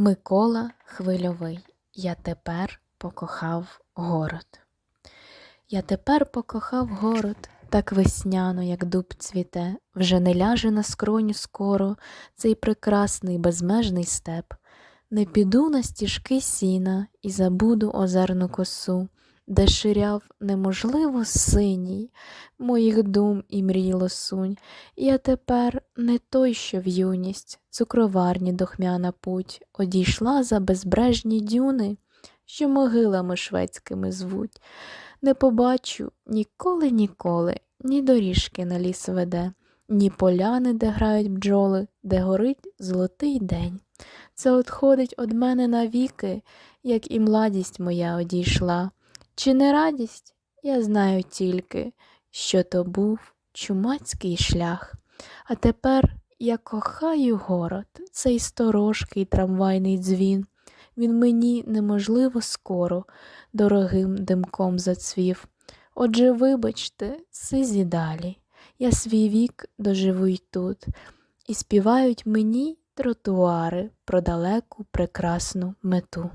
Микола Хвильовий. Я тепер покохав город. Я тепер покохав город, так весняно, як дуб цвіте, вже не ляже на скроню скоро цей прекрасний безмежний степ. Не піду на стіжки сіна і забуду озерну косу, де ширяв неможливо синій моїх дум і мрій лосунь. Я тепер не той, що в юність, цукроварні дохмяна путь, одійшла за безбрежні дюни, що могилами шведськими звуть. Не побачу ніколи, ніколи, ні доріжки на ліс веде, ні поляни, де грають бджоли, де горить золотий день. Це одходить од мене навіки, як і младість моя одійшла. Чи не радість? Я знаю тільки, що то був чумацький шлях. А тепер я кохаю город, цей сторожкий трамвайний дзвін. Він мені неможливо скоро дорогим димком зацвів. Отже, вибачте, сизі далі, я свій вік доживу й тут, і співають мені тротуари про далеку прекрасну мету.